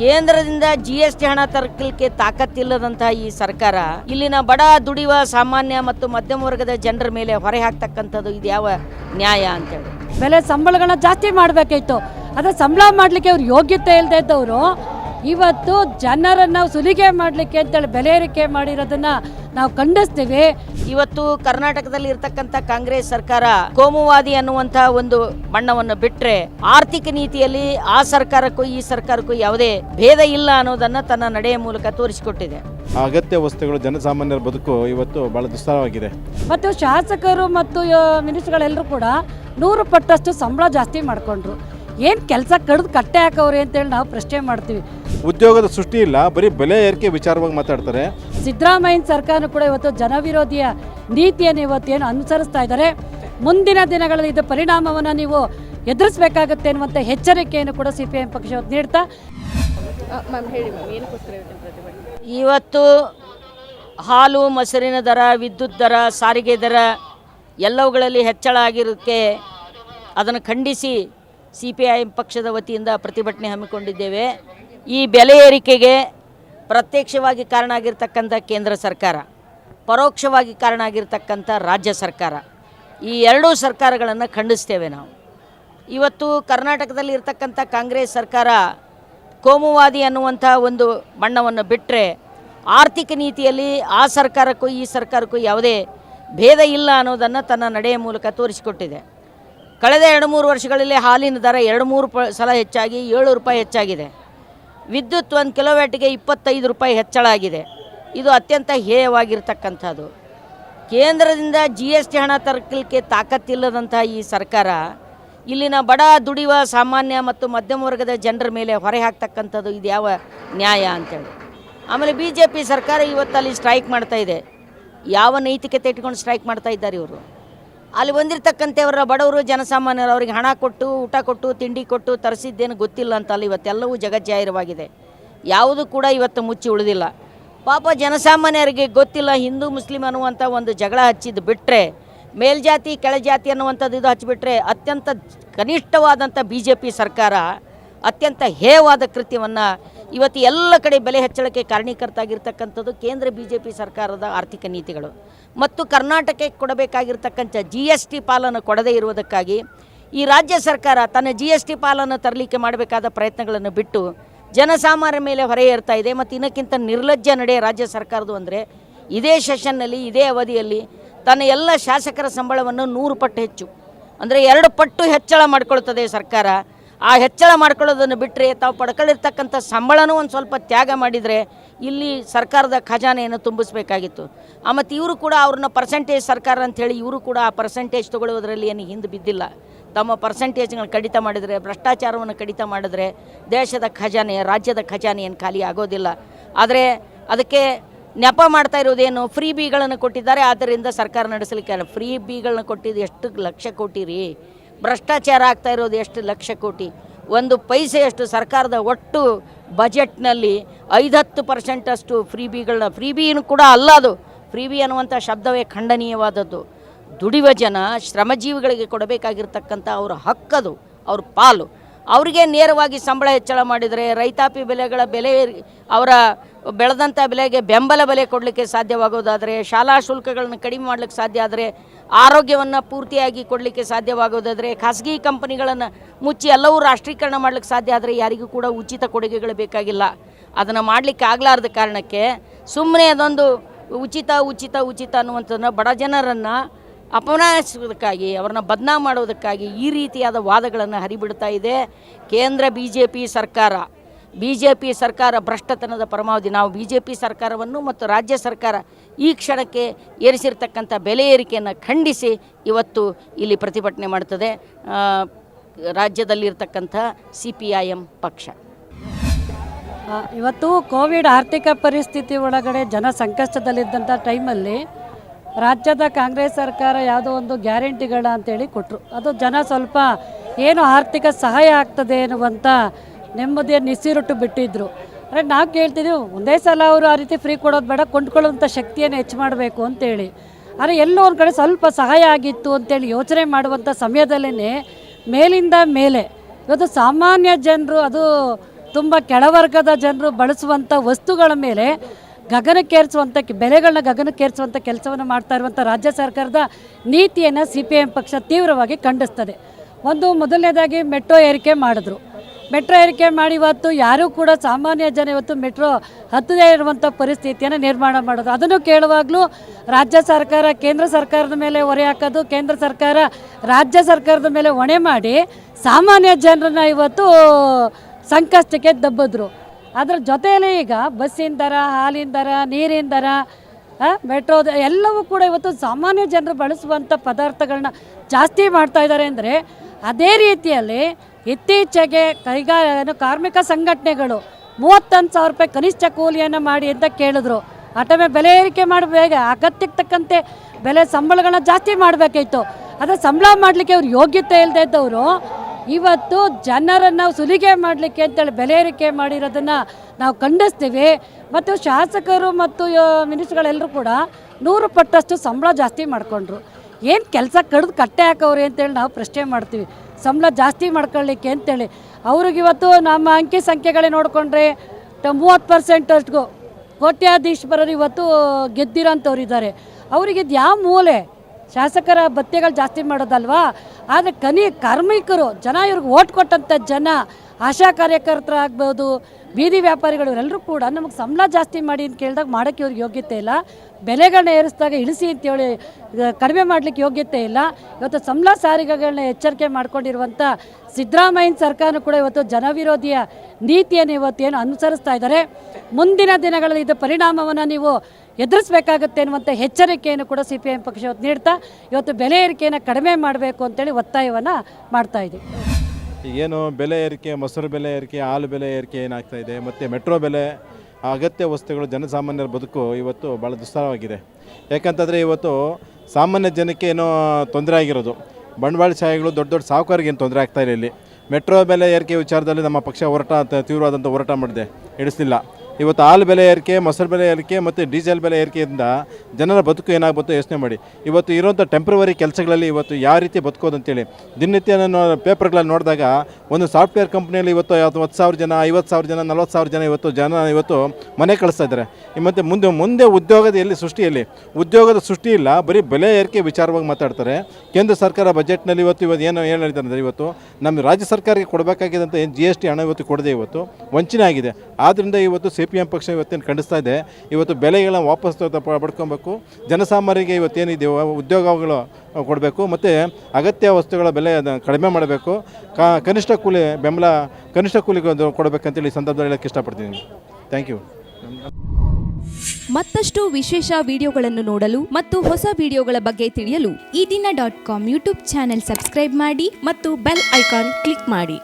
ಕೇಂದ್ರದಿಂದ G S T ಹಣ ತರ್ಕಲಿಕ್ಕೆ ತಾಕತ್ತಿಲ್ಲದಂತಹ ಈ ಸರ್ಕಾರ, ಇಲ್ಲಿನ ಬಡ ದುಡಿಯುವ ಸಾಮಾನ್ಯ ಮತ್ತು ಮಧ್ಯಮ ವರ್ಗದ ಜನರ ಮೇಲೆ ಹೊರೆ ಹಾಕ್ತಕ್ಕಂಥದ್ದು ಇದು ಯಾವ ನ್ಯಾಯ ಅಂತೇಳಿ ಬೆಲೆ ಸಂಬಳಗಳನ್ನ ಜಾಸ್ತಿ ಮಾಡಬೇಕಾಯ್ತು. ಆದರೆ ಸಂಬಳ ಮಾಡಲಿಕ್ಕೆ ಅವ್ರ ಯೋಗ್ಯತೆ ಇಲ್ಲದೆ ಇದ್ದವರು ಇವತ್ತು ಜನರನ್ನು ಸುಲಿಗೆ ಮಾಡಲಿಕ್ಕೆ ಅಂತೇಳಿ ಬೆಲೆ ಏರಿಕೆ ಮಾಡಿರೋದನ್ನ ನಾವು ಖಂಡಿಸ್ತೀವಿ. ಇವತ್ತು ಕರ್ನಾಟಕದಲ್ಲಿ ಇರ್ತಕ್ಕಂಥ ಕಾಂಗ್ರೆಸ್ ಸರ್ಕಾರ ಕೋಮುವಾದಿ ಅನ್ನುವಂತ ಒಂದು ಬಣ್ಣವನ್ನು ಬಿಟ್ಟರೆ ಆರ್ಥಿಕ ನೀತಿಯಲ್ಲಿ ಆ ಸರ್ಕಾರಕ್ಕೂ ಈ ಸರ್ಕಾರಕ್ಕೂ ಯಾವುದೇ ಭೇದ ಇಲ್ಲ ಅನ್ನೋದನ್ನ ತನ್ನ ನಡೆಯ ಮೂಲಕ ತೋರಿಸಿಕೊಟ್ಟಿದೆ. ಅಗತ್ಯ ವಸ್ತುಗಳು ಜನಸಾಮಾನ್ಯರ ಬದುಕು ಇವತ್ತು ಬಹಳ ದುಸ್ತರವಾಗಿದೆ ಮತ್ತು ಶಾಸಕರು ಮತ್ತು ಮಿನಿಸ್ಟ್ರುಗಳೆಲ್ಲರೂ ಕೂಡ ನೂರು ಪಟ್ಟಷ್ಟು ಸಂಬಳ ಜಾಸ್ತಿ ಮಾಡಿಕೊಂಡ್ರು. ಏನು ಕೆಲಸ ಕಡ್ದು ಕಟ್ಟೆ ಹಾಕವ್ರೆ ಅಂತೇಳಿ ನಾವು ಪ್ರಶ್ನೆ ಮಾಡ್ತೀವಿ. ಉದ್ಯೋಗದ ಸೃಷ್ಟಿ ಇಲ್ಲ ಬರೀ ಬೆಲೆ ಏರಿಕೆ ವಿಚಾರವಾಗಿ ಮಾತಾಡ್ತಾರೆ. ಸಿದ್ದರಾಮಯ್ಯನ ಸರ್ಕಾರ ಕೂಡ ಇವತ್ತು ಜನವಿರೋಧಿಯ ನೀತಿಯನ್ನು ಇವತ್ತೇನು ಅನುಸರಿಸ್ತಾ ಇದ್ದಾರೆ. ಮುಂದಿನ ದಿನಗಳಲ್ಲಿ ಇದು ಪರಿಣಾಮವನ್ನು ನೀವು ಎದುರಿಸಬೇಕಾಗುತ್ತೆ ಅನ್ನುವಂಥ ಎಚ್ಚರಿಕೆಯನ್ನು ಕೂಡ ಸಿ ಪಿ ಐ ಪಕ್ಷ ಇವತ್ತು ನೀಡ್ತಾ ಇವತ್ತು ಹಾಲು ಮೊಸರಿನ ದರ ವಿದ್ಯುತ್ ದರ ಸಾರಿಗೆ ದರ ಎಲ್ಲವುಗಳಲ್ಲಿ ಹೆಚ್ಚಳ ಆಗಿರೋಕ್ಕೆ ಅದನ್ನು ಖಂಡಿಸಿ ಸಿ ಪಿ ಐ ಪಕ್ಷದ ವತಿಯಿಂದ ಪ್ರತಿಭಟನೆ ಹಮ್ಮಿಕೊಂಡಿದ್ದೇವೆ. ಈ ಬೆಲೆ ಏರಿಕೆಗೆ ಪ್ರತ್ಯಕ್ಷವಾಗಿ ಕಾರಣ ಆಗಿರ್ತಕ್ಕಂಥ ಕೇಂದ್ರ ಸರ್ಕಾರ, ಪರೋಕ್ಷವಾಗಿ ಕಾರಣ ಆಗಿರ್ತಕ್ಕಂಥ ರಾಜ್ಯ ಸರ್ಕಾರ, ಈ ಎರಡೂ ಸರ್ಕಾರಗಳನ್ನು ಖಂಡಿಸ್ತೇವೆ ನಾವು. ಇವತ್ತು ಕರ್ನಾಟಕದಲ್ಲಿ ಇರ್ತಕ್ಕಂಥ ಕಾಂಗ್ರೆಸ್ ಸರ್ಕಾರ ಕೋಮುವಾದಿ ಅನ್ನುವಂಥ ಒಂದು ಬಣ್ಣವನ್ನು ಬಿಟ್ಟರೆ ಆರ್ಥಿಕ ನೀತಿಯಲ್ಲಿ ಆ ಸರ್ಕಾರಕ್ಕೂ ಈ ಸರ್ಕಾರಕ್ಕೂ ಯಾವುದೇ ಭೇದ ಇಲ್ಲ ಅನ್ನೋದನ್ನು ತನ್ನ ನಡೆಯ ಮೂಲಕ ತೋರಿಸಿಕೊಟ್ಟಿದೆ. ಕಳೆದ ಎರಡು ಮೂರು ವರ್ಷಗಳಲ್ಲಿ ಹಾಲಿನ ದರ ಎರಡು ಮೂರು ಪ ಸಲ ಹೆಚ್ಚಾಗಿ ಏಳು ರೂಪಾಯಿ ಹೆಚ್ಚಾಗಿದೆ. ವಿದ್ಯುತ್ ಒಂದು ಕಿಲೋವ್ಯಾಟ್ಗೆ ಇಪ್ಪತ್ತೈದು ರೂಪಾಯಿ ಹೆಚ್ಚಳ ಆಗಿದೆ. ಇದು ಅತ್ಯಂತ ಹೇಯವಾಗಿರ್ತಕ್ಕಂಥದ್ದು. ಕೇಂದ್ರದಿಂದ ಜಿ ಎಸ್ ಟಿ ಹಣ ತರ್ಕಲಿಕ್ಕೆ ತಾಕತ್ತಿಲ್ಲದಂತಹ ಈ ಸರ್ಕಾರ ಇಲ್ಲಿನ ಬಡ ದುಡಿಯುವ ಸಾಮಾನ್ಯ ಮತ್ತು ಮಧ್ಯಮ ವರ್ಗದ ಜನರ ಮೇಲೆ ಹೊರೆ ಹಾಕ್ತಕ್ಕಂಥದ್ದು ಇದು ಯಾವ ನ್ಯಾಯ ಅಂತೇಳಿ. ಆಮೇಲೆ ಬಿ ಜೆ ಪಿ ಸರ್ಕಾರ ಇವತ್ತು ಅಲ್ಲಿ ಸ್ಟ್ರೈಕ್ ಮಾಡ್ತಾ ಇದೆ. ಯಾವ ನೈತಿಕತೆ ಇಟ್ಕೊಂಡು ಸ್ಟ್ರೈಕ್ ಮಾಡ್ತಾ ಇದ್ದಾರೆ ಇವರು? ಅಲ್ಲಿ ಬಂದಿರತಕ್ಕಂಥವ್ರ ಬಡವರು, ಜನಸಾಮಾನ್ಯರು ಅವ್ರಿಗೆ ಹಣ ಕೊಟ್ಟು, ಊಟ ಕೊಟ್ಟು, ತಿಂಡಿ ಕೊಟ್ಟು ತರಿಸಿದ್ದೇನು ಗೊತ್ತಿಲ್ಲ ಅಂತಲ್ಲ ಇವತ್ತೆಲ್ಲವೂ ಜಗಜ್ಜಾಹಿರವಾಗಿದೆ. ಯಾವುದು ಕೂಡ ಇವತ್ತು ಮುಚ್ಚಿ ಉಳಿದಿಲ್ಲ. ಪಾಪ ಜನಸಾಮಾನ್ಯರಿಗೆ ಗೊತ್ತಿಲ್ಲ, ಹಿಂದೂ, ಮುಸ್ಲಿಂ ಅನ್ನುವಂಥ ಒಂದು ಜಗಳ ಹಚ್ಚಿದ್ದು ಬಿಟ್ಟರೆ ಮೇಲ್ಜಾತಿ, ಕೆಳಜಾತಿ ಅನ್ನುವಂಥದ್ದು ಇದು ಹಚ್ಚಿಬಿಟ್ರೆ ಅತ್ಯಂತ ಕನಿಷ್ಠವಾದಂಥ ಬಿ ಜೆ ಪಿ ಸರ್ಕಾರ ಅತ್ಯಂತ ಹೇಯವಾದ ಕೃತ್ಯವನ್ನು ಇವತ್ತು ಎಲ್ಲ ಕಡೆ ಬೆಲೆ ಹೆಚ್ಚಳಕ್ಕೆ ಕಾರಣೀಕರ್ತಾಗಿರ್ತಕ್ಕಂಥದ್ದು ಕೇಂದ್ರ ಬಿ ಜೆ ಪಿ ಸರ್ಕಾರದ ಆರ್ಥಿಕ ನೀತಿಗಳು. ಮತ್ತು ಕರ್ನಾಟಕಕ್ಕೆ ಕೊಡಬೇಕಾಗಿರ್ತಕ್ಕಂಥ ಜಿ ಎಸ್ ಟಿ ಪಾಲನ್ನು ಕೊಡದೇ ಇರುವುದಕ್ಕಾಗಿ ಈ ರಾಜ್ಯ ಸರ್ಕಾರ ತನ್ನ ಜಿ ಎಸ್ ಟಿ ಪಾಲನ್ನು ತರಲಿಕ್ಕೆ ಮಾಡಬೇಕಾದ ಪ್ರಯತ್ನಗಳನ್ನು ಬಿಟ್ಟು ಜನಸಾಮಾನ್ಯರ ಮೇಲೆ ಹೊರೆ ಏರ್ತಾ ಇದೆ ಮತ್ತು ಇನ್ನಕ್ಕಿಂತ ನಿರ್ಲಜ್ಜ ನಡೆ ರಾಜ್ಯ ಸರ್ಕಾರದ್ದು ಅಂದರೆ ಇದೇ ಸೆಷನ್ನಲ್ಲಿ, ಇದೇ ಅವಧಿಯಲ್ಲಿ ತನ್ನ ಎಲ್ಲ ಶಾಸಕರ ಸಂಬಳವನ್ನು ನೂರು ಪಟ್ಟು ಹೆಚ್ಚು. ಅಂದರೆ ಎರಡು ಪಟ್ಟು ಹೆಚ್ಚಳ ಮಾಡಿಕೊಳ್ಳುತ್ತದೆ ಸರ್ಕಾರ. ಆ ಹೆಚ್ಚಳ ಮಾಡ್ಕೊಳ್ಳೋದನ್ನು ಬಿಟ್ಟರೆ ತಾವು ಪಡ್ಕೊಂಡಿರ್ತಕ್ಕಂಥ ಸಂಬಳನೂ ಒಂದು ಸ್ವಲ್ಪ ತ್ಯಾಗ ಮಾಡಿದರೆ ಇಲ್ಲಿ ಸರ್ಕಾರದ ಖಜಾನೆಯನ್ನು ತುಂಬಿಸಬೇಕಾಗಿತ್ತು. ಮತ್ತು ಇವರು ಕೂಡ ಅವ್ರನ್ನ ಪರ್ಸೆಂಟೇಜ್ ಸರ್ಕಾರ ಅಂಥೇಳಿ ಇವರು ಕೂಡ ಆ ಪರ್ಸೆಂಟೇಜ್ ತೊಗೊಳ್ಳೋದ್ರಲ್ಲಿ ಏನು ಹಿಂದೆ ಬಿದ್ದಿಲ್ಲ. ತಮ್ಮ ಪರ್ಸೆಂಟೇಜ್ಗಳು ಕಡಿತ ಮಾಡಿದರೆ, ಭ್ರಷ್ಟಾಚಾರವನ್ನು ಕಡಿತ ಮಾಡಿದರೆ ದೇಶದ ಖಜಾನೆ, ರಾಜ್ಯದ ಖಜಾನೆ ಏನು ಖಾಲಿ ಆಗೋದಿಲ್ಲ. ಆದರೆ ಅದಕ್ಕೆ ನೆಪ ಮಾಡ್ತಾ ಇರೋದೇನು? ಫ್ರೀ ಬಿಗಳನ್ನು ಕೊಟ್ಟಿದ್ದಾರೆ. ಆದ್ದರಿಂದ ಸರ್ಕಾರ ನಡೆಸಲಿಕ್ಕೆ ಫ್ರೀ ಬಿಗಳನ್ನ ಕೊಟ್ಟಿದ್ದು ಎಷ್ಟು ಲಕ್ಷ ಕೋಟಿ ರೀ? ಭ್ರಷ್ಟಾಚಾರ ಆಗ್ತಾ ಇರೋದು ಎಷ್ಟು ಲಕ್ಷ ಕೋಟಿ? ಒಂದು ಪೈಸೆಯಷ್ಟು ಸರ್ಕಾರದ ಒಟ್ಟು ಬಜೆಟ್ನಲ್ಲಿ ಐದತ್ತು ಪರ್ಸೆಂಟಷ್ಟು ಫ್ರೀ ಬಿಗಳನ್ನ ಫ್ರೀ ಬಿನೂ ಕೂಡ ಅಲ್ಲ ಅದು. ಫ್ರೀ ಬಿ ಅನ್ನುವಂಥ ಶಬ್ದವೇ ಖಂಡನೀಯವಾದದ್ದು. ದುಡಿಯುವ ಜನ ಶ್ರಮಜೀವಿಗಳಿಗೆ ಕೊಡಬೇಕಾಗಿರ್ತಕ್ಕಂಥ ಅವರ ಹಕ್ಕದು ಅವ್ರ ಪಾಲು. ಅವರಿಗೆ ನೇರವಾಗಿ ಸಂಬಳ ಹೆಚ್ಚಳ ಮಾಡಿದರೆ ರೈತಾಪಿ ಬೆಲೆಗಳ ಬೆಲೆ ಅವರ ಬೆಳೆದಂಥ ಬೆಲೆಗೆ ಬೆಂಬಲ ಬೆಲೆ ಕೊಡಲಿಕ್ಕೆ ಸಾಧ್ಯವಾಗೋದಾದರೆ, ಶಾಲಾ ಶುಲ್ಕಗಳನ್ನು ಕಡಿಮೆ ಮಾಡಲಿಕ್ಕೆ ಸಾಧ್ಯ ಆದರೆ ಆರೋಗ್ಯವನ್ನು ಪೂರ್ತಿಯಾಗಿ ಕೊಡಲಿಕ್ಕೆ ಸಾಧ್ಯವಾಗೋದಾದರೆ ಖಾಸಗಿ ಕಂಪನಿಗಳನ್ನು ಮುಚ್ಚಿ ಎಲ್ಲವೂ ರಾಷ್ಟ್ರೀಕರಣ ಮಾಡಲಿಕ್ಕೆ ಸಾಧ್ಯ, ಆದರೆ ಯಾರಿಗೂ ಕೂಡ ಉಚಿತ ಕೊಡುಗೆಗಳು ಬೇಕಾಗಿಲ್ಲ. ಅದನ್ನು ಮಾಡಲಿಕ್ಕೆ ಆಗಲಾರ್ದ ಕಾರಣಕ್ಕೆ ಸುಮ್ಮನೆ ಅದೊಂದು ಉಚಿತ ಉಚಿತ ಉಚಿತ ಅನ್ನುವಂಥದ್ದನ್ನು ಬಡ ಜನರನ್ನು ಅಪಮಾನಿಸೋದಕ್ಕಾಗಿ ಅವ್ರನ್ನ ಬದನಾಮ ಮಾಡೋದಕ್ಕಾಗಿ ಈ ರೀತಿಯಾದ ವಾದಗಳನ್ನು ಹರಿಬಿಡ್ತಾ ಇದೆ ಕೇಂದ್ರ ಬಿ ಜೆ ಪಿ ಸರ್ಕಾರ. ಬಿ ಜೆ ಪಿ ಸರ್ಕಾರ ಭ್ರಷ್ಟತನದ ಪರಮಾವಧಿ. ನಾವು ಬಿ ಜೆ ಪಿ ಸರ್ಕಾರವನ್ನು ಮತ್ತು ರಾಜ್ಯ ಸರ್ಕಾರ ಈ ಕ್ಷಣಕ್ಕೆ ಏರಿಸಿರ್ತಕ್ಕಂಥ ಬೆಲೆ ಏರಿಕೆಯನ್ನು ಖಂಡಿಸಿ ಇವತ್ತು ಇಲ್ಲಿ ಪ್ರತಿಭಟನೆ ಮಾಡ್ತದೆ ರಾಜ್ಯದಲ್ಲಿರ್ತಕ್ಕಂಥ ಸಿ ಪಿ ಐ ಎಂ ಪಕ್ಷ ಇವತ್ತು ಕೋವಿಡ್ ಆರ್ಥಿಕ ಪರಿಸ್ಥಿತಿ ಒಳಗಡೆ ಜನ ಸಂಕಷ್ಟದಲ್ಲಿದ್ದಂಥ ಟೈಮಲ್ಲಿ ರಾಜ್ಯದ ಕಾಂಗ್ರೆಸ್ ಸರ್ಕಾರ ಯಾವುದೋ ಒಂದು ಗ್ಯಾರಂಟಿಗಳ ಅಂತೇಳಿ ಕೊಟ್ಟರು ಅದು ಜನ ಸ್ವಲ್ಪ ಏನು ಆರ್ಥಿಕ ಸಹಾಯ ಆಗ್ತದೆ ಎನ್ನುವಂಥ ನೆಮ್ಮದಿಯ ನಿಸಿರುಟ್ಟು ಬಿಟ್ಟಿದ್ರು. ಅಂದರೆ ನಾವು ಕೇಳ್ತಿದ್ದೀವಿ ಒಂದೇ ಸಲ ಅವರು ಆ ರೀತಿ ಫ್ರೀ ಕೊಡೋದು ಬೇಡ ಕೊಂಡ್ಕೊಳ್ಳೋಂಥ ಶಕ್ತಿಯನ್ನು ಹೆಚ್ಚು ಮಾಡಬೇಕು ಅಂತೇಳಿ. ಆದರೆ ಎಲ್ಲೋ ಒಂದು ಕಡೆ ಸ್ವಲ್ಪ ಸಹಾಯ ಆಗಿತ್ತು ಅಂತೇಳಿ ಯೋಚನೆ ಮಾಡುವಂಥ ಸಮಯದಲ್ಲೇ ಮೇಲಿಂದ ಮೇಲೆ, ಇವತ್ತು ಸಾಮಾನ್ಯ ಜನರು, ಅದು ತುಂಬ ಕೆಳವರ್ಗದ ಜನರು ಬಳಸುವಂಥ ವಸ್ತುಗಳ ಮೇಲೆ ಗಗನಕ್ಕೇರಿಸುವಂಥ ಬೆಲೆಗಳನ್ನ ಗಗನಕ್ಕೇರಿಸುವಂಥ ಕೆಲಸವನ್ನು ಮಾಡ್ತಾ ಇರುವಂಥ ರಾಜ್ಯ ಸರ್ಕಾರದ ನೀತಿಯನ್ನು ಸಿ ಪಿ ಎಂ ಪಕ್ಷ ತೀವ್ರವಾಗಿ ಖಂಡಿಸ್ತದೆ. ಒಂದು ಮೊದಲನೇದಾಗಿ ಮೆಟ್ರೋ ಏರಿಕೆ ಮಾಡಿದ್ರು. ಮೆಟ್ರೋ ಏರಿಕೆ ಮಾಡಿ ಇವತ್ತು ಯಾರೂ ಕೂಡ ಸಾಮಾನ್ಯ ಜನ ಇವತ್ತು ಮೆಟ್ರೋ ಹತ್ತದೇ ಇರುವಂಥ ಪರಿಸ್ಥಿತಿಯನ್ನು ನಿರ್ಮಾಣ ಮಾಡೋದು. ಅದನ್ನು ಕೇಳುವಾಗಲೂ ರಾಜ್ಯ ಸರ್ಕಾರ, ಕೇಂದ್ರ ಸರ್ಕಾರದ ಮೇಲೆ ಹೊರೆ ಹಾಕೋದು, ಕೇಂದ್ರ ಸರ್ಕಾರ ರಾಜ್ಯ ಸರ್ಕಾರದ ಮೇಲೆ ಹೊಣೆ ಮಾಡಿ ಸಾಮಾನ್ಯ ಜನರನ್ನ ಇವತ್ತು ಸಂಕಷ್ಟಕ್ಕೆ ದಬ್ಬಿದ್ರು. ಅದರ ಜೊತೆಯಲ್ಲಿ ಈಗ ಬಸ್ಸಿನ ದರ, ಹಾಲಿನ ದರ, ನೀರಿನ ದರ ಮೆಟ್ರೋ ಎಲ್ಲವೂ ಕೂಡ ಇವತ್ತು ಸಾಮಾನ್ಯ ಜನರು ಬಳಸುವಂಥ ಪದಾರ್ಥಗಳನ್ನ ಜಾಸ್ತಿ ಮಾಡ್ತಾ ಇದ್ದಾರೆ ಅಂದರೆ ಅದೇ ರೀತಿಯಲ್ಲಿ ಇತ್ತೀಚೆಗೆ ಕೈಗಾ ಕಾರ್ಮಿಕ ಸಂಘಟನೆಗಳು ಮೂವತ್ತೊಂದು ಸಾವಿರ ರೂಪಾಯಿ ಕನಿಷ್ಠ ಕೂಲಿಯನ್ನು ಮಾಡಿ ಅಂತ ಕೇಳಿದ್ರು. ಆಟಮೆ ಬೆಲೆ ಏರಿಕೆ ಮಾಡಬೇಕು ಅಗತ್ಯಕ್ಕೆ ತಕ್ಕಂತೆ ಬೆಲೆ ಸಂಬಳಗಳನ್ನ ಜಾಸ್ತಿ ಮಾಡಬೇಕಾಯ್ತು. ಆದರೆ ಸಂಬಳ ಮಾಡಲಿಕ್ಕೆ ಅವ್ರು ಯೋಗ್ಯತೆ ಇಲ್ಲದೆ ಇದ್ದವರು. ಇವತ್ತು ಜನರನ್ನು ಸುಲಿಗೆ ಮಾಡಲಿಕ್ಕೆ ಅಂತೇಳಿ ಬೆಲೆ ಏರಿಕೆ ಮಾಡಿರೋದನ್ನು ನಾವು ಖಂಡಿಸ್ತೀವಿ. ಮತ್ತು ಶಾಸಕರು ಮತ್ತು ಮಿನಿಸ್ಟ್ರುಗಳೆಲ್ಲರೂ ಕೂಡ ನೂರು ಪಟ್ಟಷ್ಟು ಸಂಬಳ ಜಾಸ್ತಿ ಮಾಡಿಕೊಂಡ್ರು. ಏನು ಕೆಲಸ ಕಡ್ದು ಕಟ್ಟೆ ಹಾಕೋರಿ ಅಂತೇಳಿ ನಾವು ಪ್ರಶ್ನೆ ಮಾಡ್ತೀವಿ. ಸಂಬಳ ಜಾಸ್ತಿ ಮಾಡ್ಕೊಳ್ಳಿಕ್ಕೆ ಅಂತೇಳಿ. ಅವ್ರಿಗಿವತ್ತು ನಮ್ಮ ಅಂಕಿ ಸಂಖ್ಯೆಗಳೇ ನೋಡಿಕೊಂಡ್ರೆ ಮೂವತ್ತು ಪರ್ಸೆಂಟ್ ಅಷ್ಟು ಕೋಟ್ಯಾಧೀಶ್ವರರು ಇವತ್ತು ಗೆದ್ದಿರೋಂಥವ್ರು ಇದ್ದಾರೆ ಅವ್ರಿಗೆ ಯಾವ ಮೂಲೆ? ಶಾಸಕರ ಭತ್ಯೆಗಳು ಜಾಸ್ತಿ ಮಾಡೋದಲ್ವಾ? ಆದರೆ ಕನಿ ಕಾರ್ಮಿಕರು, ಜನ ಇವ್ರಿಗೆ ಓಟ್ ಕೊಟ್ಟಂಥ ಜನ ಆಶಾ ಕಾರ್ಯಕರ್ತರಾಗ್ಬೋದು ಬೀದಿ ವ್ಯಾಪಾರಿಗಳು ಎಲ್ಲರೂ ಕೂಡ ನಮಗೆ ಸಂಬಳ ಜಾಸ್ತಿ ಮಾಡಿ ಅಂತ ಕೇಳಿದಾಗ ಮಾಡೋಕ್ಕೆ ಇವ್ರಿಗೆ ಯೋಗ್ಯತೆ ಇಲ್ಲ. ಬೆಲೆಗಳನ್ನ ಏರಿಸಿದಾಗ ಇಳಿಸಿ ಅಂತೇಳಿ ಕಡಿಮೆ ಮಾಡಲಿಕ್ಕೆ ಯೋಗ್ಯತೆ ಇಲ್ಲ. ಇವತ್ತು ಸಂಬಳ ಸಾರಿಗೆಗಳನ್ನ ಎಚ್ಚರಿಕೆ ಮಾಡ್ಕೊಂಡಿರುವಂಥ ಸಿದ್ದರಾಮಯ್ಯನ ಸರ್ಕಾರ ಕೂಡ ಇವತ್ತು ಜನವಿರೋಧಿಯ ನೀತಿಯನ್ನು ಇವತ್ತು ಏನು ಅನುಸರಿಸ್ತಾ ಇದ್ದಾರೆ. ಮುಂದಿನ ದಿನಗಳಲ್ಲಿ ಇದು ಪರಿಣಾಮವನ್ನು ನೀವು ಎದುರಿಸಬೇಕಾಗುತ್ತೆ ಅನ್ನುವಂಥ ಎಚ್ಚರಿಕೆಯನ್ನು ಕೂಡ ಸಿ ಪಿ ಎಂ ಪಕ್ಷ ಇವತ್ತು ನೀಡ್ತಾ, ಇವತ್ತು ಬೆಲೆ ಏರಿಕೆಯನ್ನು ಕಡಿಮೆ ಮಾಡಬೇಕು ಅಂತೇಳಿ ಒತ್ತಾಯವನ್ನು ಮಾಡ್ತಾ ಇದ್ದೀವಿ ಏನು ಬೆಲೆ ಏರಿಕೆ, ಮೊಸರು ಬೆಲೆ ಏರಿಕೆ, ಹಾಲು ಬೆಲೆ ಏರಿಕೆ ಏನಾಗ್ತಾ ಇದೆ, ಮತ್ತು ಮೆಟ್ರೋ ಬೆಲೆ, ಅಗತ್ಯ ವಸ್ತುಗಳು, ಜನಸಾಮಾನ್ಯರ ಬದುಕು ಇವತ್ತು ಭಾಳ ದುಸ್ತರವಾಗಿದೆ ಯಾಕಂತಂದರೆ ಇವತ್ತು ಸಾಮಾನ್ಯ ಜನಕ್ಕೆ ಏನೋ ತೊಂದರೆ ಆಗಿರೋದು. ಬಂಡವಾಳಶಾಹಿಗಳು ದೊಡ್ಡ ದೊಡ್ಡ ಸಾಹುಕಾರಿಗೆ ಏನು ತೊಂದರೆ ಆಗ್ತಾ ಇಲ್ಲ ಮೆಟ್ರೋ ಬೆಲೆ ಏರಿಕೆ ವಿಚಾರದಲ್ಲಿ ನಮ್ಮ ಪಕ್ಷ ಹೋರಾಟ ತೀವ್ರವಾದಂಥ ಹೋರಾಟ ಮಾಡಿದೆ. ಇಡಿಸಲಿಲ್ಲ ಇವತ್ತು ಹಾಲು ಬೆಲೆ ಏರಿಕೆ, ಮೊಸರು ಬೆಲೆ ಏರಿಕೆ ಮತ್ತು ಡೀಸೆಲ್ ಬೆಲೆ ಏರಿಕೆಯಿಂದ ಜನರ ಬದುಕು ಏನಾಗುತ್ತೋ ಯೋಚನೆ ಮಾಡಿ. ಇವತ್ತು ಇರೋಂಥ ಟೆಂಪ್ರವರಿ ಕೆಲಸಗಳಲ್ಲಿ ಇವತ್ತು ಯಾವ ರೀತಿ ಬದುಕೋದು ಅಂತೇಳಿ. ದಿನನಿತ್ಯ ನಾನು ಪೇಪರ್ಗಳಲ್ಲಿ ನೋಡಿದಾಗ ಒಂದು ಸಾಫ್ಟ್ವೇರ್ ಕಂಪ್ನಿಯಲ್ಲಿ ಇವತ್ತು ಹತ್ತು ಸಾವಿರ ಜನ, ಐವತ್ತು ಸಾವಿರ ಜನ, ನಲ್ವತ್ತು ಸಾವಿರ ಜನ ಇವತ್ತು ಜನ ಇವತ್ತು ಮನೆ ಕಳಿಸ್ತಾ ಇದ್ದಾರೆ. ಮತ್ತು ಮುಂದೆ ಮುಂದೆ ಉದ್ಯೋಗದ ಎಲ್ಲಿ ಸೃಷ್ಟಿಯಲ್ಲಿ ಉದ್ಯೋಗದ ಸೃಷ್ಟಿ ಇಲ್ಲ, ಬರೀ ಬೆಲೆ ಏರಿಕೆ ವಿಚಾರವಾಗಿ ಮಾತಾಡ್ತಾರೆ. ಕೇಂದ್ರ ಸರ್ಕಾರ ಬಜೆಟ್ನಲ್ಲಿ ಇವತ್ತು ಇವತ್ತು ಏನು ಏನು ಹೇಳ್ತಾರೆ ಅಂದರೆ ಇವತ್ತು ನಮ್ಮ ರಾಜ್ಯ ಸರ್ಕಾರಕ್ಕೆ ಕೊಡಬೇಕಾಗಿದ್ದಂಥ ಏನು ಜಿ ಎಸ್ ಟಿ ಹಣ ಇವತ್ತು ಕೊಡದೆ ಇವತ್ತು ವಂಚನೆ ಆಗಿದೆ. ಆದ್ದರಿಂದ ಇವತ್ತು ಸಿ ಪಿ ಎಂ ಪಕ್ಷ ಇವತ್ತೇನು ಖಂಡಿಸ್ತಾ ಇದೆ, ಇವತ್ತು ಬೆಲೆಗಳನ್ನ ವಾಪಸ್ ಪಡ್ಕೊಬೇಕು. ಜನಸಾಮಾನ್ಯರಿಗೆ ಇವತ್ತೇನಿದೆ ಉದ್ಯೋಗಗಳು ಕೊಡಬೇಕು, ಮತ್ತು ಅಗತ್ಯ ವಸ್ತುಗಳ ಬೆಲೆ ಕಡಿಮೆ ಮಾಡಬೇಕು. ಕನಿಷ್ಠ ಕೂಲಿ ಬೆಂಬಲ, ಕನಿಷ್ಠ ಕೂಲಿಗೆ ಒಂದು ಕೊಡಬೇಕಂತೇಳಿ ಈ ಸಂದರ್ಭದಲ್ಲಿ ಹೇಳಕ್ಕೆ ಇಷ್ಟಪಡ್ತೀನಿ. ಥ್ಯಾಂಕ್ ಯು ಮತ್ತಷ್ಟು ವಿಶೇಷ ವಿಡಿಯೋಗಳನ್ನು ನೋಡಲು ಮತ್ತು ಹೊಸ ವಿಡಿಯೋಗಳ ಬಗ್ಗೆ ತಿಳಿಯಲು Ee Dina dot com YouTube channel subscribe ಮಾಡಿ ಮತ್ತು ಬೆಲ್ ಐಕಾನ್ ಕ್ಲಿಕ್ ಮಾಡಿ.